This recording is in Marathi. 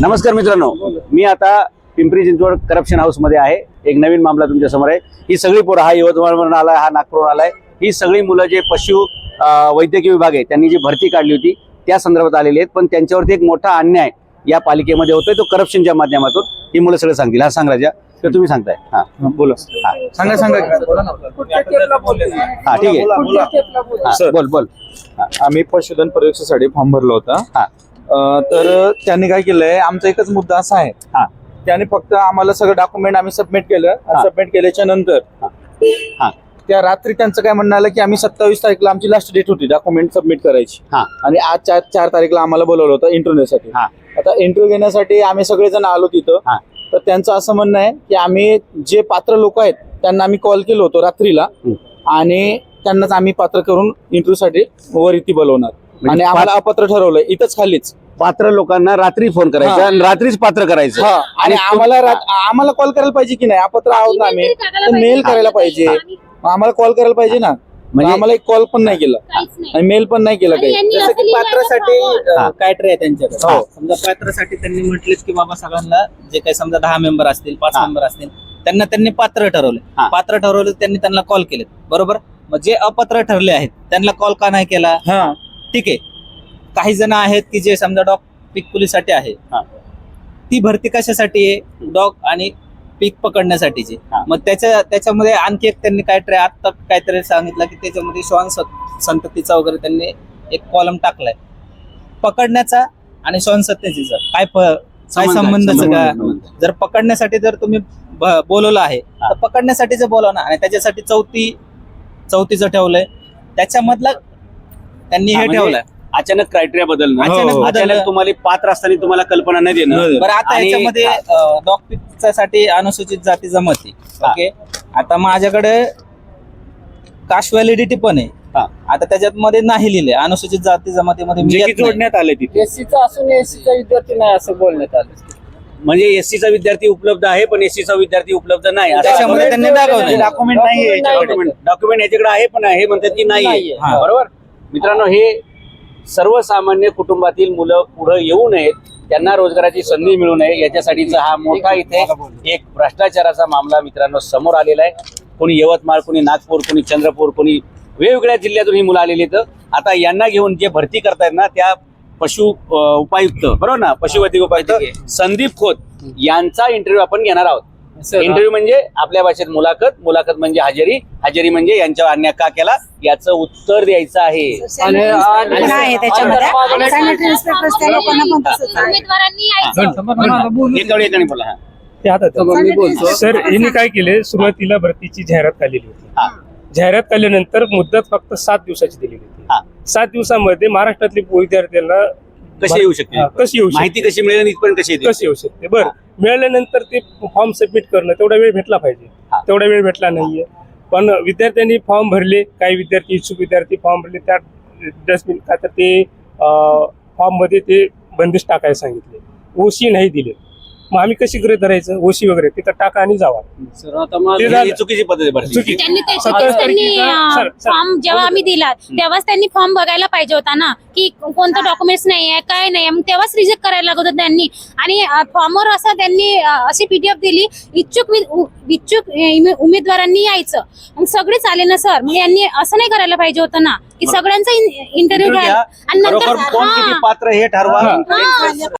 नमस्कार मित्रांनो मी आता पिंपरी चिंचवड करप्शन हाऊसमध्ये आहे. एक नवीन मामला तुमच्यासमोर आहे. ही सगळी पोरं हा यवतमाळवरून आलाय हा नागपूरवरून आलाय. ही सगळी मुलं जे पशु वैद्यकीय विभाग आहे त्यांनी जी भरती काढली होती त्या संदर्भात आलेली आहेत. पण त्यांच्यावरती एक मोठा अन्याय या पालिकेमध्ये होतोय तो करप्शनच्या माध्यमातून. ही मुलं सगळं सांगतील. हा सांग राजा. तर तुम्ही सांगताय. हा. बोला. हा. सांगा सांगा. हा ठीक आहे. सर. बोल बोल. आम्ही पशुधन परीक्षेसाठी फॉर्म भरला होता. हा. तर त्यांनी काय केलंय आमचा एकच मुद्दा असा आहे हा. त्याने फक्त आम्हाला सगळं डॉक्युमेंट आम्ही सबमिट केलं. सबमिट केल्याच्यानंतर. त्या रात्री त्यांचं काय म्हणणं आलं की आम्ही सत्तावीस तारीखला आमची लास्ट डेट होती डॉक्युमेंट सबमिट करायची हा. आणि आज चार चार तारीखला आम्हाला बोलवलं होतं इंटरव्ह्यू साठी हा. आता इंटरव्ह्यू घेण्यासाठी आम्ही सगळेजण आलो तिथं. तर त्यांचं असं म्हणणं आहे की आम्ही जे पात्र लोक आहेत त्यांना आम्ही कॉल केलो होतो रात्रीला. आणि त्यांनाच आम्ही पात्र करून इंटरव्ह्यू साठी वर इथे बोलवणार आणि आम्हाला अपात्र ठरवलंय. इथंच खालीच. पात्र लोकांना रात्री फोन करायचा. आणि रात्रीच पात्र करायचं. हा. आणि आम्हाला रात- आम्हाला कॉल करायला पाहिजे की नाही? अपात्र आहोत ना आम्ही. तर मेल करायला पाहिजे. आम्हाला कॉल करायला पाहिजे ना. म्हणजे- आम्हाला एक कॉल पण नाही केला. आणि मेल पण नाही केला काही. जसं की पात्रासाठी. अ, काय ट्रे आहे त्यांच्याकडे? हो. समजा पात्रासाठी त्यांनी म्हटलेच की बाबा सगळ्यांना जे काही समजा दहा मेंबर असतील पाच हा. मेंबर असतील त्यांना त्यांनी पात्र ठरवले. पात्र ठरवले त्यांनी त्यांना कॉल केले बरोबर? मग जे अपात्र ठरले आहेत त्यांना कॉल का नाही केला? हा. ठीक आहे. काही जण आहेत की जे समजा डॉग पीक पोलीसाठी आहे. हा. ती भरती कशासाठी आहे? डॉग आणि पीक पकडण्यासाठीची. हा. मग त्याच्या त्याच्यामध्ये आणखी एक त्यांनी काय ट्रे आता काहीतरी सांगितलं की त्याच्यामध्ये श्वान सं- संततीचा वगैरे त्यांनी एक कॉलम टाकलाय. पकडण्याचा आणि श्वान संततीचा. काय काय संबंध संबंधच का संबंध. जर पकडण्यासाठी जर तुम्ही ब- बोलवलं आहे हा. तर पकडण्यासाठीच बोलवा ना. आणि त्याच्यासाठी चौथी चौथीचं ठेवलंय. त्याच्यामधलं त्यांनी हा, हे ठेवलंय अचानक क्रायटेरिया बदलणं अचानक हो. तुम्हाला पात्र असताना तुम्हाला कल्पना नाही देणं. बरं आता आणि- याच्यामध्ये पिकसाठी अनुसूचित जाती जमाती हा. ओके आता माझ्याकडे कास्ट व्हॅलिडिटी पण आहे हा. आता त्याच्यात मध्ये नाही लिहिले अनुसूचित जाती जमातीमध्ये मी जे की येत नाही. जोडण्यात आले तिथे एससीचा असून एससीचा विद्यार्थी नाही असं बोलण्यात आलं म्हणजे एससीचा विद्यार्थी उपलब्ध आहे पण एससीचा विद्यार्थी उपलब्ध नाही असं त्यांनी दाखवलं डॉक्युमेंट नाही. डॉक्युमेंट याच्याकडे आहे पण आहे म्हणतात की नाही नाहीये. हा. बरोबर मित्रांनो हे सर्वसामान्य कुटुंबातील मुलं पुढे येऊ नयेत. त्यांना रोजगाराची संधी मिळू नये. याच्यासाठीचा हा मोठा इथे एक भ्रष्टाचाराचा मामला मित्रांनो समोर आलेला आहे. कोणी यवतमाळ कोणी नागपूर कोणी चंद्रपूर कोणी वेगवेगळ्या जिल्ह्यातून ही मुलं आलेली आहेत. आता यांना घेऊन जे भरती करतायत ना त्या पशु उपायुक्त बरोबर ना? पशुवैद्यक उपायुक्त संदीप खोत यांचा इंटरव्ह्यू आपण घेणार आहोत. इंटरव्ह्यू म्हणजे आपल्या भाषेत मुलाखत मुलाखत म्हणजे हजेरी हजेरी म्हणजे यांच्यावर अन्याय का केला याचं उत्तर द्यायचं आहे. त्याच्यामध्ये? हा. सर यांनी काय केले? सुरुवातीला भरतीची जाहिरात काढलेली. होती. जाहिरात काढल्यानंतर मुदत फक्त सात दिवसाची दिलेली हा. होती सात दिवसामध्ये महाराष्ट्रातले विद्यार्थ्यांना कशी येऊ शकते? हा, कशी येऊ शकते? माहिती कशी मिळेल इथपर्यंत कशी येऊ शकते? बरं. मिळाल्यानंतर ते फॉर्म सबमिट करणं तेवढा वेळ भेटला पाहिजे. तेवढा वेळ भेटला नाहीये. पण विद्यार्थ्यांनी फॉर्म भरले काही विद्यार्थी इच्छुक विद्यार्थी फॉर्म भरले त्या डस्टबिन का तर ते फॉर्ममध्ये ते बंदिश टाकायला सांगितले. ओशी नाही दिले. मग आम्ही कशी गृह धरायचं? ओशी वगैरे तिथं टाका आणि जावा. सर आता माझं- ते झालं. चुकीची पद्धत आहे भरती. चुकी. त्यांनी ते- सत्तावीस त्यांनी तारखेचा- सर, सर, फॉर्म जेव्हा आम्ही दिला तेव्हाच त्यांनी फॉर्म बघायला पाहिजे होता ना की कोणतं डॉक्युमेंट्स नाही आहे काय नाही मग तेव्हाच रिजेक्ट करायला लागत होतं त्यांनी. आणि फॉर्मवर असं त्यांनी अ, अशी पीडीएफ दिली इच्छुक वि- उ- इच्छुक अ, उमेदवारांनी यायचं. मग सगळेच आले ना सर. मग यांनी असं नाही करायला पाहिजे होतं ना की सगळ्यांचा इंटरव्ह्यू घ्या घ्या. आणि खरोखर कोण किती नंतर पात्र हे ठरवा. हा.